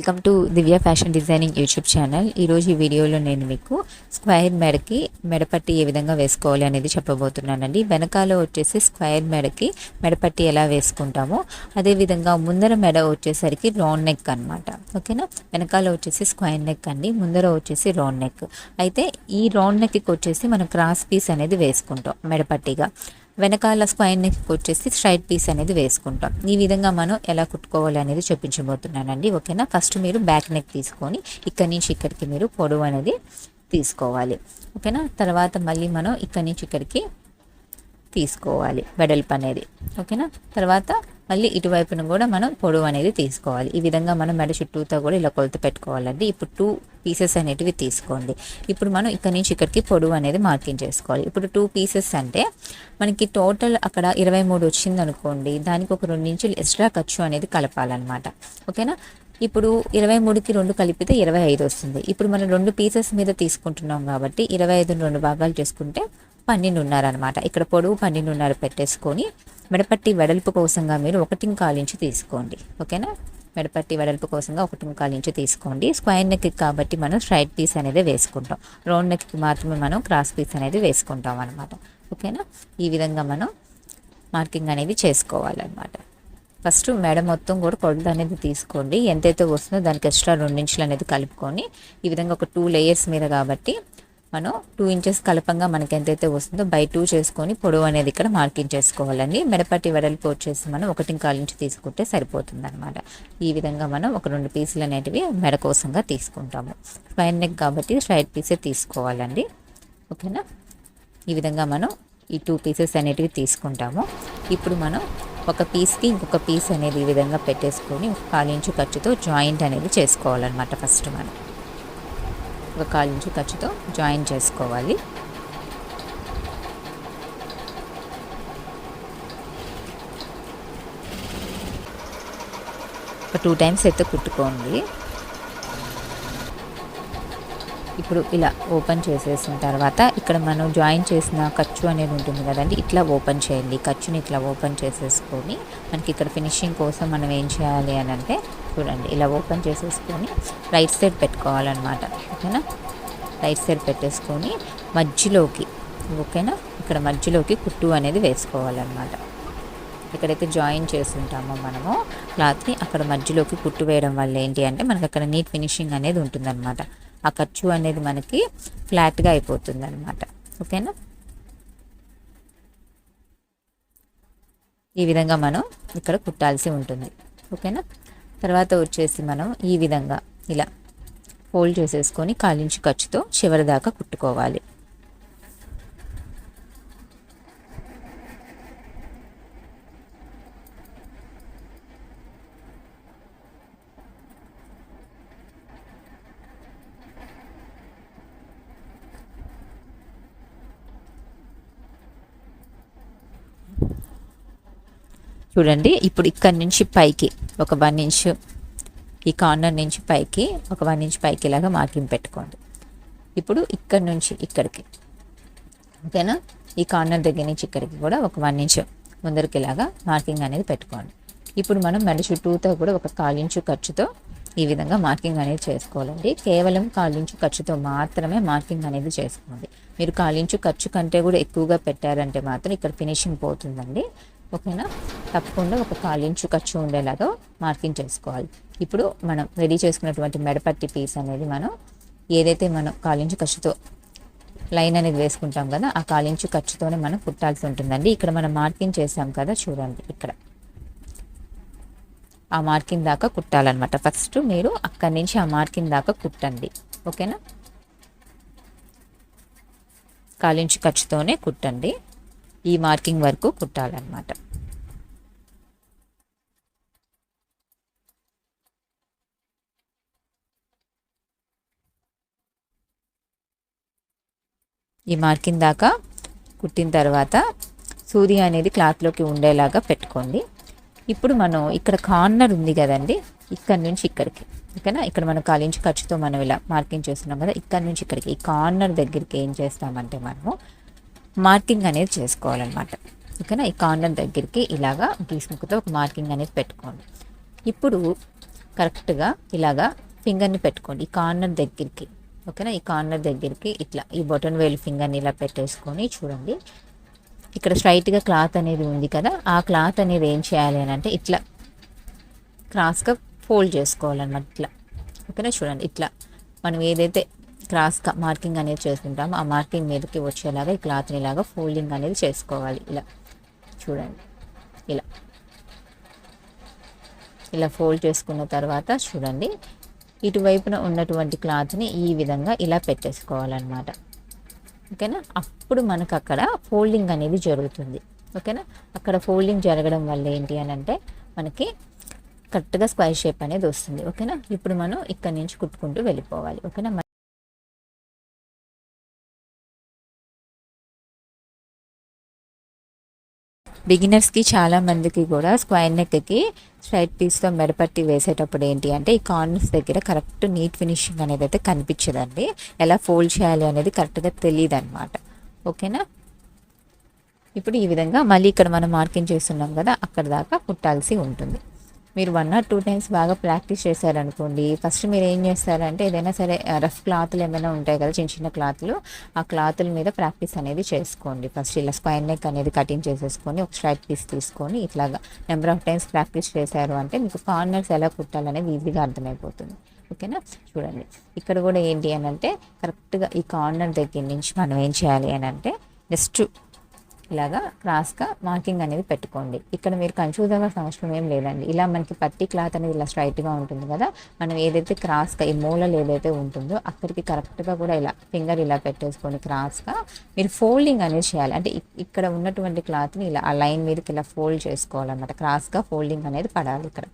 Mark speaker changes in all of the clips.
Speaker 1: Welcome to Divya fashion designing YouTube channel ఈరోజు ఈ వీడియోలో నేను మీకు స్క్వేర్ మెడకి మెడపట్టి ఏ విధంగా వేసుకోవాలి అనేది చెప్పబోతున్నానండి. వెనకాల వచ్చేసి స్క్వైర్ మెడకి మెడపట్టి ఎలా వేసుకుంటామో అదేవిధంగా ముందర మెడ వచ్చేసరికి రౌండ్ నెక్ అనమాట ఓకేనా వెనకాల వచ్చేసి స్క్వైర్ నెక్ అండి ముందర వచ్చేసి రౌండ్ నెక్ అయితే ఈ రౌండ్ నెక్కి వచ్చేసి మనం క్రాస్ పీస్ అనేది వేసుకుంటాం మెడపట్టిగా. వెనకాల స్పైన్ నెక్ వచ్చేసి స్ట్రైట్ పీస్ అనేది వేసుకుంటాం. ఈ విధంగా మనం ఎలా కుట్టుకోవాలి అనేది చూపించబోతున్నానండి. ఓకేనా? ఫస్ట్ మీరు బ్యాక్ నెక్ తీసుకొని ఇక్కడి నుంచి ఇక్కడికి మీరు పొడవు అనేది తీసుకోవాలి. ఓకేనా? తర్వాత మళ్ళీ మనం ఇక్కడి నుంచి ఇక్కడికి తీసుకోవాలి వెడల్పు అనేది. ఓకేనా? తర్వాత మళ్ళీ ఇటువైపున కూడా మనం పొడవు అనేది తీసుకోవాలి. ఈ విధంగా మనం మెడ చుట్టూతో కూడా ఇలా కొలత పెట్టుకోవాలండి. ఇప్పుడు టూ పీసెస్ అనేటివి తీసుకోండి. ఇప్పుడు మనం ఇక్కడ నుంచి ఇక్కడికి పొడవు అనేది మార్కింగ్ చేసుకోవాలి ఇప్పుడు టూ పీసెస్ అంటే మనకి టోటల్ అక్కడ ఇరవై మూడు వచ్చింది అనుకోండి దానికి ఒక రెండు ఇంచులు ఎక్స్ట్రా ఖర్చు అనేది కలపాలన్నమాట. ఓకేనా? ఇప్పుడు ఇరవై మూడుకి రెండు కలిపితే ఇరవై ఐదు వస్తుంది. ఇప్పుడు మనం రెండు పీసెస్ మీద తీసుకుంటున్నాం కాబట్టి ఇరవై ఐదు రెండు భాగాలు చేసుకుంటే పన్నెండున్నర అనమాట ఇక్కడ పొడవు పన్నెండున్నర పెట్టేసుకొని మెడపట్టి వెడల్పు కోసంగా మీరు ఒకటి కాలించి తీసుకోండి. ఓకేనా? మెడపట్టి వెడల్పు కోసంగా ఒకటి కాలించి తీసుకోండి. స్క్వైర్ నెక్ కాబట్టి మనం స్ట్రైట్ పీస్ అనేది వేసుకుంటాం. రౌండ్ నెక్కి మాత్రమే మనం క్రాస్ పీస్ అనేది వేసుకుంటాం అనమాట ఓకేనా? ఈ విధంగా మనం మార్కింగ్ అనేది చేసుకోవాలన్నమాట. ఫస్ట్ మెడ మొత్తం కూడా కొలత అనేది తీసుకోండి. ఎంతైతే వస్తుందో దానికి ఎక్స్ట్రా రెండించులు అనేది కలుపుకొని ఈ విధంగా ఒక టూ లేయర్స్ మీద కాబట్టి మనం టూ ఇంచెస్ కలపంగా మనకి ఎంతైతే వస్తుందో బై టూ చేసుకొని పొడవు అనేది ఇక్కడ మార్కింగ్ చేసుకోవాలండి. మెడపట్టి వెడల్పు వచ్చేసి మనం ఒకటి కాలు ఇంచు తీసుకుంటే సరిపోతుంది అనమాట ఈ విధంగా మనం ఒక రెండు పీసులు అనేటివి మెడ కోసంగా తీసుకుంటాము. స్పైన్ నెక్ కాబట్టి స్ట్రైట్ పీసే తీసుకోవాలండి. ఓకేనా? ఈ విధంగా మనం ఈ టూ పీసెస్ అనేటివి తీసుకుంటాము. ఇప్పుడు మనం ఒక పీస్కి ఇంకొక పీస్ అనేది ఈ విధంగా పెట్టేసుకొని కాలించు ఖర్చుతో జాయింట్ అనేది చేసుకోవాలన్నమాట ఫస్ట్ మనం. ఒక కాలించు ఖర్చుతో జాయిన్ చేసుకోవాలి. ఒక టూ టైమ్స్ అయితే కుట్టుకోండి. ఇప్పుడు ఇలా ఓపెన్ చేసేసిన తర్వాత ఇక్కడ మనం జాయిన్ చేసిన ఖర్చు అనేది ఉంటుంది కదండి. ఇట్లా ఓపెన్ చేయండి. ఖర్చుని ఇట్లా ఓపెన్ చేసేసుకొని మనకి ఇక్కడ ఫినిషింగ్ కోసం మనం ఏం చేయాలి అని అంటే చూడండి. ఇలా ఓపెన్ చేసేసుకొని రైట్ సైడ్ పెట్టుకోవాలన్నమాట. ఓకేనా? రైట్ సైడ్ పెట్టేసుకొని మధ్యలోకి ఓకేనా? ఇక్కడ మధ్యలోకి కుట్టు అనేది వేసుకోవాలన్నమాట. ఎక్కడైతే జాయిన్ చేస్తుంటామో మనము. క్లాత్ని అక్కడ మధ్యలోకి కుట్టు వేయడం వల్ల ఏంటి అంటే మనకి అక్కడ నీట్ ఫినిషింగ్ అనేది ఉంటుందన్నమాట. ఆ ఖర్చు అనేది మనకి ఫ్లాట్గా అయిపోతుంది అనమాట ఓకేనా? ఈ విధంగా మనం ఇక్కడ కుట్టాల్సి ఉంటుంది. ఓకేనా? తర్వాత వచ్చేసి మనం ఈ విధంగా ఇలా ఫోల్డ్ చేసేసుకొని కాలించి ఖర్చుతో చివరి దాకా కుట్టుకోవాలి. చూడండి ఇప్పుడు ఇక్కడ నుంచి పైకి ఒక వన్ ఇంచ్ ఈ కార్నర్ నుంచి పైకి ఒక వన్ ఇంచ్ పైకి ఇలాగా మార్కింగ్ పెట్టుకోండి. ఇప్పుడు ఇక్కడ నుంచి ఇక్కడికి ఓకేనా? ఈ కార్నర్ దగ్గర నుంచి ఇక్కడికి కూడా ఒక వన్ ఇంచ్ ముందరికి ఇలాగా మార్కింగ్ అనేది పెట్టుకోండి. ఇప్పుడు మనం మెడ చుట్టూతో కూడా ఒక కాలించు ఖర్చుతో ఈ విధంగా మార్కింగ్ అనేది చేసుకోవాలండి. కేవలం కాలించు ఖర్చుతో మాత్రమే మార్కింగ్ అనేది చేసుకోండి. మీరు కాలించు ఖర్చు కంటే కూడా ఎక్కువగా పెట్టారంటే మాత్రం ఇక్కడ ఫినిషింగ్ పోతుందండి. ఓకేనా తప్పకుండా ఒక కాలించు ఖర్చు ఉండేలాగా మార్కింగ్ చేసుకోవాలి. ఇప్పుడు మనం రెడీ చేసుకున్నటువంటి మెడపట్టి పీస్ అనేది మనం ఏదైతే మనం కాలించు ఖర్చుతో లైన్ అనేది వేసుకుంటాం కదా ఆ కాలించు ఖర్చుతోనే మనం కుట్టాల్సి ఉంటుందండి. ఇక్కడ మనం మార్కింగ్ చేసాం కదా చూడండి ఇక్కడ. ఆ మార్కింగ్ దాకా కుట్టాలన్నమాట. ఫస్ట్ మీరు అక్కడి నుంచి ఆ మార్కింగ్ దాకా కుట్టండి. ఓకేనా? కాలించు ఖర్చుతోనే కుట్టండి. ఈ మార్కింగ్ వరకు కుట్టాలన్నమాట. ఈ మార్కింగ్ దాకా కుట్టిన తర్వాత సూది అనేది క్లాత్లోకి ఉండేలాగా పెట్టుకోండి. ఇప్పుడు మనం ఇక్కడ కార్నర్ ఉంది కదండి ఇక్కడ నుంచి ఇక్కడికి. ఓకేనా? ఇక్కడ మనం కాలించి ఖర్చుతో మనం ఇలా మార్కింగ్ చేస్తున్నాం కదా ఇక్కడ నుంచి ఇక్కడికి. ఈ కార్నర్ దగ్గరికి ఏం చేస్తామంటే మనము మార్కింగ్ అనేది చేసుకోవాలన్నమాట. ఓకేనా? ఈ కార్నర్ దగ్గరికి ఇలాగా గీసుముక్కతో ఒక మార్కింగ్ అనేది పెట్టుకోండి. ఇప్పుడు కరెక్ట్గా ఇలాగా ఫింగర్ని పెట్టుకోండి. ఈ కార్నర్ దగ్గరికి. ఓకేనా? ఈ కార్నర్ దగ్గరికి ఇట్లా ఈ బొటన్ వేలు ఫింగర్ని ఇలా పెట్టేసుకొని చూడండి. ఇక్కడ స్ట్రైట్గా క్లాత్ అనేది ఉంది కదా? ఆ క్లాత్ అనేది ఏం చేయాలి అని అంటే ఇట్లా క్రాస్గా ఫోల్డ్ చేసుకోవాలన్నమాట. ఇట్లా. ఓకేనా? చూడండి. ఇట్లా మనం ఏదైతే క్రాస్గా మార్కింగ్ అనేది చేసుకుంటాము ఆ మార్కింగ్ మీదకి వచ్చేలాగా ఈ క్లాత్ని ఇలాగా ఫోల్డింగ్ అనేది చేసుకోవాలి. ఇలా. చూడండి. ఇలా. ఇలా ఫోల్డ్ చేసుకున్న తర్వాత చూడండి. ఇటువైపున ఉన్నటువంటి క్లాత్ని ఈ విధంగా ఇలా పెట్టేసుకోవాలన్నమాట. ఓకేనా? అప్పుడు మనకు అక్కడ ఫోల్డింగ్ అనేది జరుగుతుంది. ఓకేనా? అక్కడ ఫోల్డింగ్ జరగడం వల్ల ఏంటి అని అంటే మనకి కరెక్ట్గా స్క్వైర్ షేప్ అనేది వస్తుంది. ఓకేనా? ఇప్పుడు మనం ఇక్కడ నుంచి కుట్టుకుంటూ వెళ్ళిపోవాలి. ఓకేనా? బిగినర్స్కి చాలా మందికి కూడా స్క్వైర్ నెక్కి స్ట్రైట్ పీస్తో మెడపట్టి వేసేటప్పుడు ఏంటి అంటే ఈ కార్నర్స్ దగ్గర కరెక్ట్ నీట్ ఫినిషింగ్ అనేది అయితే కనిపించదండి. ఎలా ఫోల్డ్ చేయాలి అనేది కరెక్ట్గా తెలియదు అనమాట ఓకేనా? ఇప్పుడు ఈ విధంగా మళ్ళీ ఇక్కడ మనం మార్కింగ్ చేస్తున్నాం కదా అక్కడ దాకా కుట్టాల్సి ఉంటుంది. మీరు వన్ ఆర్ టూ టైమ్స్ బాగా ప్రాక్టీస్ చేశారనుకోండి ఫస్ట్ మీరు ఏం చేస్తారంటే ఏదైనా సరే రఫ్ క్లాత్లు ఏమైనా ఉంటాయి కదా చిన్న చిన్న క్లాత్లు ఆ క్లాత్ల మీద ప్రాక్టీస్ అనేది చేసుకోండి. ఫస్ట్ ఇలా స్క్వైర్ నెక్ అనేది కటింగ్ చేసేసుకొని ఒక స్ట్రైట్ పీస్ తీసుకొని ఇట్లాగా నెంబర్ ఆఫ్ టైమ్స్ ప్రాక్టీస్ చేశారు అంటే మీకు కార్నర్స్ ఎలా కుట్టాలనేది ఈజీగా అర్థమైపోతుంది. ఓకేనా చూడండి. ఇక్కడ కూడా ఏంటి అని అంటే కరెక్ట్గా ఈ కార్నర్ దగ్గర నుంచి మనం ఏం చేయాలి అని అంటే జస్ట్ ఇలాగా క్రాస్గా మార్కింగ్ అనేది పెట్టుకోండి. ఇక్కడ మీరు కన్ఫ్యూజ్ అవ్వాల్సిన అవసరం ఏం లేదండి. ఇలా మనకి పత్తి క్లాత్ అనేది ఇలా స్ట్రైట్గా ఉంటుంది కదా మనం ఏదైతే క్రాస్గా ఈ మూలలు ఏదైతే ఉంటుందో అక్కడికి కరెక్ట్గా కూడా ఇలా ఫింగర్ ఇలా పెట్టేసుకొని క్రాస్గా మీరు ఫోల్డింగ్ అనేది చేయాలి. అంటే ఇక్కడ ఉన్నటువంటి క్లాత్ని ఇలా ఆ లైన్ మీదకి ఇలా ఫోల్డ్ చేసుకోవాలన్నమాట. క్రాస్గా ఫోల్డింగ్ అనేది పడాలి ఇక్కడ.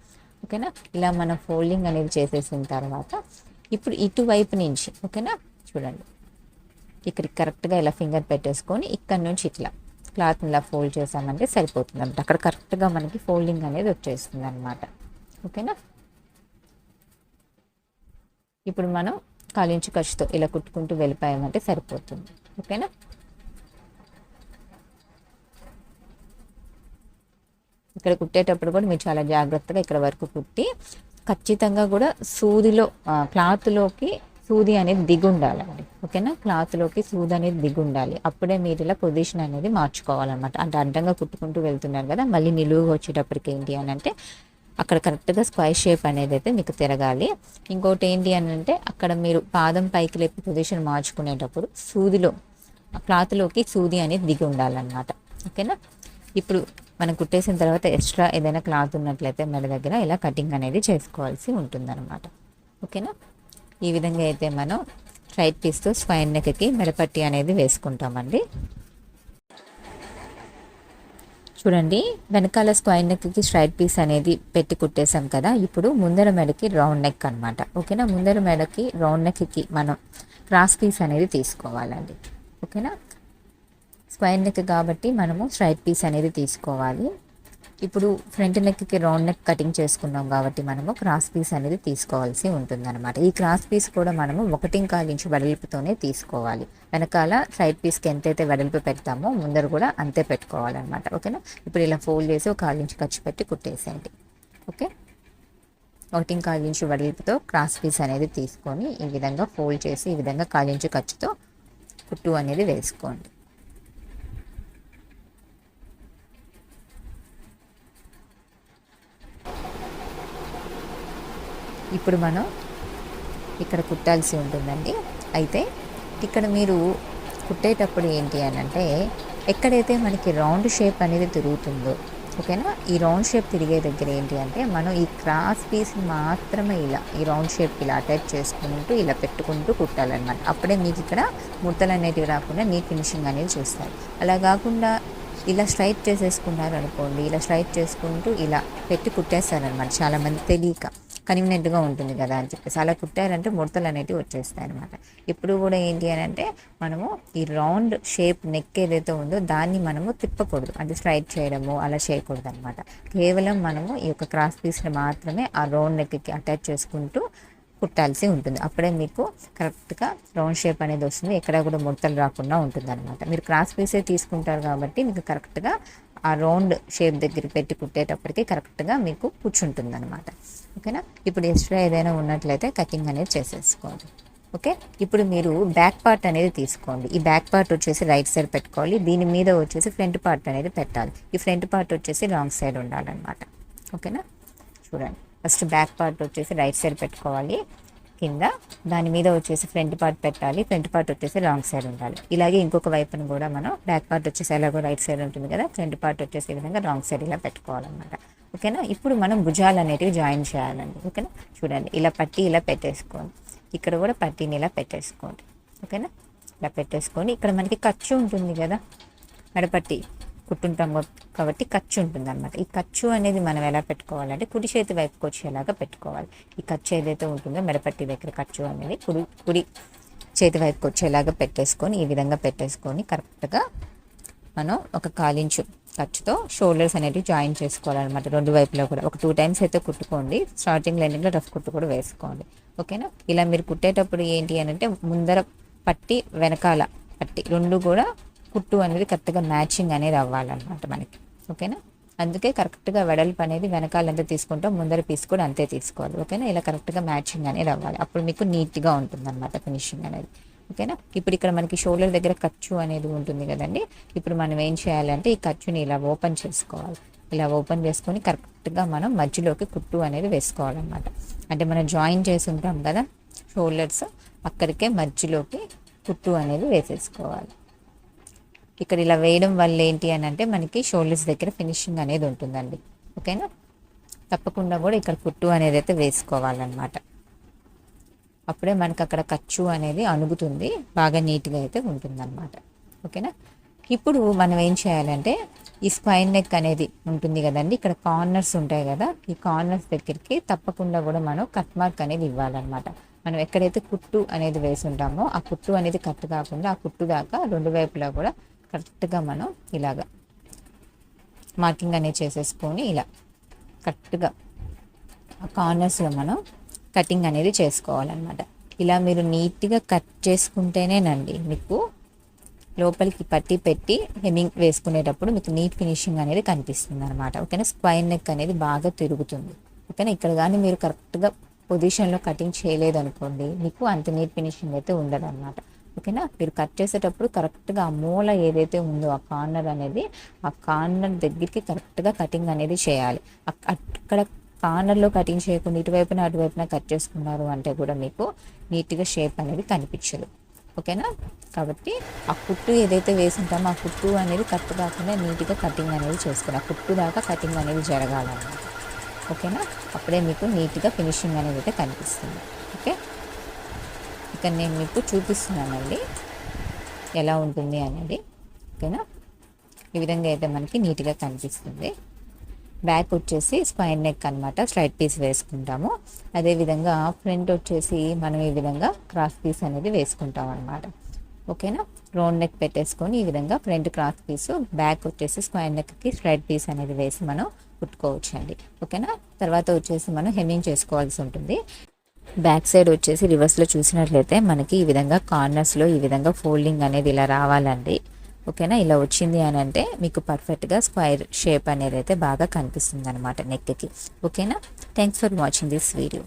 Speaker 1: ఓకేనా ఇలా మనం ఫోల్డింగ్ అనేది చేసేసిన తర్వాత ఇప్పుడు ఇటువైపు నుంచి ఓకేనా చూడండి. ఇక్కడికి కరెక్ట్గా ఇలా ఫింగర్ పెట్టేసుకొని ఇక్కడ నుంచి ఇట్లా. క్లాత్ ఇలా ఫోల్డ్ చేసామంటే సరిపోతుంది అనమాట అక్కడ కరెక్ట్గా మనకి ఫోల్డింగ్ అనేది వచ్చేస్తుంది అనమాట ఓకేనా? ఇప్పుడు మనం కాలించి ఖర్చుతో ఇలా కుట్టుకుంటూ వెళ్ళిపోయామంటే సరిపోతుంది. ఓకేనా? ఇక్కడ కుట్టేటప్పుడు కూడా మీరు చాలా జాగ్రత్తగా ఇక్కడ వరకు కుట్టి ఖచ్చితంగా కూడా సూదిలో క్లాత్లోకి సూది అనేది దిగి ఉండాలండి ఓకేనా? క్లాత్లోకి సూది అనేది దిగుండాలి. అప్పుడే మీరు ఇలా పొజిషన్ అనేది మార్చుకోవాలన్నమాట. అంటే అడ్డంగా కుట్టుకుంటూ వెళ్తున్నారు కదా మళ్ళీ నిలువుగా వచ్చేటప్పటికి ఏంటి అని అంటే అక్కడ కరెక్ట్గా స్క్వైర్ షేప్ అనేది అయితే మీకు తిరగాలి. ఇంకోటి ఏంటి అని అంటే అక్కడ మీరు పాదం పైకి లేపి పొజిషన్ మార్చుకునేటప్పుడు సూదిలో క్లాత్లోకి సూది అనేది దిగి ఉండాలన్నమాట ఓకేనా? ఇప్పుడు మనం కుట్టేసిన తర్వాత ఎక్స్ట్రా ఏదైనా క్లాత్ ఉన్నట్లయితే మెడ దగ్గర ఇలా కటింగ్ అనేది చేసుకోవాల్సి ఉంటుందన్నమాట. ఓకేనా? ఈ విధంగా అయితే మనం స్ట్రైట్ పీస్తో స్వైన్ నెక్కి మెడపట్టి అనేది వేసుకుంటామండి. చూడండి వెనకాల స్క్వైర్ నెక్కి స్ట్రైట్ పీస్ అనేది పెట్టి కుట్టేసాం కదా ఇప్పుడు ముందర మెడకి రౌండ్ నెక్ అనమాట ఓకేనా? ముందర మెడకి రౌండ్ నెక్కి మనం క్రాస్ పీస్ అనేది తీసుకోవాలండి. ఓకేనా? స్క్వైర్ నెక్ కాబట్టి మనము స్ట్రైట్ పీస్ అనేది తీసుకోవాలి. ఇప్పుడు ఫ్రంట్ నెక్కి రౌండ్ నెక్ కటింగ్ చేసుకున్నాం కాబట్టి మనము క్రాస్ పీస్ అనేది తీసుకోవాల్సి అనమాట ఈ క్రాస్ పీస్ కూడా మనము ఒకటి కాలు ఇంచు వెడల్పుతోనే తీసుకోవాలి. వెనకాల సైడ్ పీస్కి ఎంతైతే వెడల్పు పెడతామో ముందర కూడా అంతే పెట్టుకోవాలన్నమాట. ఓకేనా? ఇప్పుడు ఇలా ఫోల్డ్ చేసి ఒక కాలు ఇంచు ఖర్చు పెట్టి కుట్టేసేయండి. ఓకే? ఒకటి కాలు వెడల్పుతో క్రాస్ పీస్ అనేది తీసుకొని ఈ విధంగా ఫోల్డ్ చేసి ఈ విధంగా కాలు ఖర్చుతో కుట్టు అనేది వేసుకోండి. ఇప్పుడు మనం ఇక్కడ కుట్టాల్సి ఉంటుందండి. అయితే ఇక్కడ మీరు కుట్టేటప్పుడు ఏంటి అని అంటే ఎక్కడైతే మనకి రౌండ్ షేప్ అనేది తిరుగుతుందో ఓకేనా? ఈ రౌండ్ షేప్ తిరిగే దగ్గర ఏంటి అంటే మనం ఈ క్రాస్ పీస్ మాత్రమే ఇలా ఈ రౌండ్ షేప్ ఇలా అటాచ్ చేసుకుంటూ ఇలా పెట్టుకుంటూ కుట్టాలన్నమాట. అప్పుడే మీకు ఇక్కడ ముడతలు అనేటివి రాకుండా నీట్ ఫినిషింగ్ అనేది చూస్తారు. అలా కాకుండా ఇలా స్ట్రైట్ చేసేసుకున్నారు అనుకోండి ఇలా స్ట్రైట్ చేసుకుంటూ ఇలా పెట్టి కుట్టేస్తారనమాట చాలామంది తెలియక. కన్వీనియంట్గా ఉంటుంది కదా అని చెప్పేసి. అలా కుట్టారంటే ముడతలు అనేటివి వచ్చేస్తాయి అనమాట ఇప్పుడు కూడా ఏంటి అని అంటే మనము ఈ రౌండ్ షేప్ నెక్ ఏదైతే ఉందో దాన్ని మనము తిప్పకూడదు. అంటే స్ట్రైట్ చేయడము అలా చేయకూడదు అనమాట కేవలం మనము ఈ యొక్క క్రాస్ పీస్ని మాత్రమే ఆ రౌండ్ నెక్కి అటాచ్ చేసుకుంటూ కుట్టాల్సి ఉంటుంది. అప్పుడే మీకు కరెక్ట్గా రౌండ్ షేప్ అనేది వస్తుంది. ఎక్కడ కూడా ముడతలు రాకుండా ఉంటుంది అనమాట మీరు క్రాస్ పీసే తీసుకుంటారు కాబట్టి మీకు కరెక్ట్గా ఆ రౌండ్ షేప్ దగ్గర పెట్టి కుట్టేటప్పటికి కరెక్ట్గా మీకు కూర్చుంటుంది అనమాట ఓకేనా? ఇప్పుడు ఎక్స్ట్రా ఏదైనా ఉన్నట్లయితే కటింగ్ అనేది చేసేసుకోండి. ఓకే? ఇప్పుడు మీరు బ్యాక్ పార్ట్ అనేది తీసుకోండి. ఈ బ్యాక్ పార్ట్ వచ్చేసి రైట్ సైడ్ పెట్టుకోవాలి. దీని మీద వచ్చేసి ఫ్రంట్ పార్ట్ అనేది పెట్టాలి. ఈ ఫ్రంట్ పార్ట్ వచ్చేసి రాంగ్ సైడ్ ఉండాలన్నమాట. ఓకేనా? చూడండి. ఫస్ట్ బ్యాక్ పార్ట్ వచ్చేసి రైట్ సైడ్ పెట్టుకోవాలి. కింద దాని మీద వచ్చేసి ఫ్రంట్ పార్ట్ పెట్టాలి. ఫ్రంట్ పార్ట్ వచ్చేసి రాంగ్ సైడ్ ఉండాలి. ఇలాగే ఇంకొక వైపును కూడా మనం బ్యాక్ పార్ట్ వచ్చేసి ఎలాగో రైట్ సైడ్ ఉంటుంది కదా. ఫ్రంట్ పార్ట్ వచ్చేసి ఈ విధంగా రాంగ్ సైడ్ ఇలా పెట్టుకోవాలన్నమాట. ఓకేనా? ఇప్పుడు మనం భుజాలు అనేటివి జాయిన్ చేయాలండి. ఓకేనా? చూడండి. ఇలా పట్టి ఇలా పెట్టేసుకోండి. ఇక్కడ కూడా పట్టీని ఇలా పెట్టేసుకోండి. ఓకేనా? ఇలా పెట్టేసుకొని ఇక్కడ మనకి ఖర్చు ఉంటుంది కదా. మెడపట్టి కుట్టుంటాం కాబట్టి ఖర్చు ఉంటుంది అనమాట ఈ ఖర్చు అనేది మనం ఎలా పెట్టుకోవాలంటే కుడి చేతి వైపుకి వచ్చేలాగా పెట్టుకోవాలి. ఈ ఖర్చు ఏదైతే ఉంటుందో మెడపట్టి దగ్గర ఖర్చు అనేది కుడి కుడి చేతి వైపుకి వచ్చేలాగా పెట్టేసుకొని ఈ విధంగా పెట్టేసుకొని కరెక్ట్గా మనం ఒక కాలించు ఖర్చుతో షోల్డర్స్ అనేవి జాయిన్ చేసుకోవాలన్నమాట. రెండు వైపులో కూడా. ఒక టూ టైమ్స్ అయితే కుట్టుకోండి. స్టార్టింగ్ లైనింగ్లో రఫ్ కుట్టు కూడా వేసుకోండి. ఓకేనా? ఇలా మీరు కుట్టేటప్పుడు ఏంటి అని అంటే ముందర పట్టి వెనకాల పట్టి రెండు కూడా కుట్టు అనేది కరెక్ట్గా మ్యాచింగ్ అనేది అవ్వాలన్నమాట మనకి. ఓకేనా? అందుకే కరెక్ట్గా వెడల్పు అనేది వెనకాల ఎంత తీసుకుంటాం ముందర పీస్ కూడా అంతే తీసుకోవాలి. ఓకేనా? ఇలా కరెక్ట్గా మ్యాచింగ్ అనేది అవ్వాలి. అప్పుడు మీకు నీట్గా ఉంటుంది అనమాట ఫినిషింగ్ అనేది. ఓకేనా? ఇప్పుడు ఇక్కడ మనకి షోల్డర్ దగ్గర ఖర్చు అనేది ఉంటుంది కదండి. ఇప్పుడు మనం ఏం చేయాలంటే ఈ ఖర్చుని ఇలా ఓపెన్ చేసుకోవాలి. ఇలా ఓపెన్ చేసుకొని కరెక్ట్గా మనం మధ్యలోకి కుట్టు అనేది వేసుకోవాలన్నమాట. అంటే మనం జాయిన్ చేసి ఉంటాం కదా షోల్డర్స్ అక్కడికే మధ్యలోకి కుట్టు అనేది వేసేసుకోవాలి. ఇక్కడ ఇలా వేయడం వల్ల ఏంటి అని అంటే మనకి షోల్డర్స్ దగ్గర ఫినిషింగ్ అనేది ఉంటుందండి. ఓకేనా? తప్పకుండా కూడా ఇక్కడ కుట్టు అనేది అయితే వేసుకోవాలన్నమాట. అప్పుడే మనకు అక్కడ ఖర్చు అనేది అణుగుతుంది బాగా నీట్గా అయితే ఉంటుందన్నమాట. ఓకేనా? ఇప్పుడు మనం ఏం చేయాలంటే ఈ స్పైన్ నెక్ అనేది ఉంటుంది కదండి ఇక్కడ కార్నర్స్ ఉంటాయి కదా ఈ కార్నర్స్ దగ్గరికి తప్పకుండా కూడా మనం కట్ మార్క్ అనేది ఇవ్వాలన్నమాట. మనం ఎక్కడైతే కుట్టు అనేది వేసి ఉంటామో ఆ కుట్టు అనేది కట్ కాకుండా ఆ కుట్టు దాకా రెండు వైపులా కూడా కరెక్ట్గా మనం ఇలాగా మార్కింగ్ అనేది చేసేసుకొని ఇలా కరెక్ట్గా ఆ కార్నర్స్లో మనం కటింగ్ అనేది చేసుకోవాలన్నమాట. ఇలా మీరు నీట్గా కట్ చేసుకుంటేనేనండి మీకు లోపలికి పట్టి పెట్టి హెమ్మింగ్ వేసుకునేటప్పుడు మీకు నీట్ ఫినిషింగ్ అనేది కనిపిస్తుంది అనమాట ఓకేనా? స్క్వైర్ నెక్ అనేది బాగా తిరుగుతుంది. ఓకేనా? ఇక్కడ కానీ మీరు కరెక్ట్గా పొజిషన్లో కటింగ్ చేయలేదనుకోండి మీకు అంత నీట్ ఫినిషింగ్ అయితే ఉండదు అనమాట ఓకేనా? మీరు కట్ చేసేటప్పుడు కరెక్ట్గా ఆ మూల ఏదైతే ఉందో ఆ కార్నర్ అనేది ఆ కార్నర్ దగ్గరికి కరెక్ట్గా కటింగ్ అనేది చేయాలి. అక్కడ కార్నర్లో కటింగ్ చేయకుండా ఇటువైపున అటువైపున కట్ చేసుకున్నారు అంటే కూడా మీకు నీట్గా షేప్ అనేది కనిపించదు. ఓకేనా? కాబట్టి ఆ కుట్టు ఏదైతే వేసింటామో ఆ కుట్టు అనేది కట్ కాకుండా నీట్గా కటింగ్ అనేది చేసుకుని ఆ కుట్టు దాకా కటింగ్ అనేది జరగాలన్నమాట. ఓకేనా? అప్పుడే మీకు నీట్గా ఫినిషింగ్ అనేది అయితే కనిపిస్తుంది. ఓకే? ఇక్కడ నేను మీకు చూపిస్తున్నానండి. ఎలా ఉంటుంది అనేది. ఓకేనా? ఈ విధంగా అయితే మనకి నీట్గా కనిపిస్తుంది. బ్యాక్ వచ్చేసి స్పైన్ నెక్ అనమాట స్ట్రైట్ పీస్ వేసుకుంటాము. అదేవిధంగా ఫ్రంట్ వచ్చేసి మనం ఈ విధంగా క్రాస్ పీస్ అనేది వేసుకుంటాం అనమాట ఓకేనా? రౌండ్ నెక్ పెట్టేసుకొని ఈ విధంగా ఫ్రంట్ క్రాస్ పీస్ బ్యాక్ వచ్చేసి స్క్వైర్ నెక్కి స్ట్రైట్ పీస్ అనేది వేసి మనం కుట్టుకోవచ్చు అండి ఓకేనా? తర్వాత వచ్చేసి మనం హెమ్మింగ్ చేసుకోవాల్సి ఉంటుంది. బ్యాక్ సైడ్ వచ్చేసి రివర్స్లో చూసినట్లయితే మనకి ఈ విధంగా కార్నర్స్లో ఈ విధంగా ఫోల్డింగ్ అనేది ఇలా రావాలండి. ఓకేనా ఇలా వచ్చింది అని అంటే మీకు పర్ఫెక్ట్గా స్క్వైర్ షేప్ అనేది అయితే బాగా కనిపిస్తుంది అనమాట నెక్కి ఓకేనా thanks for watching this video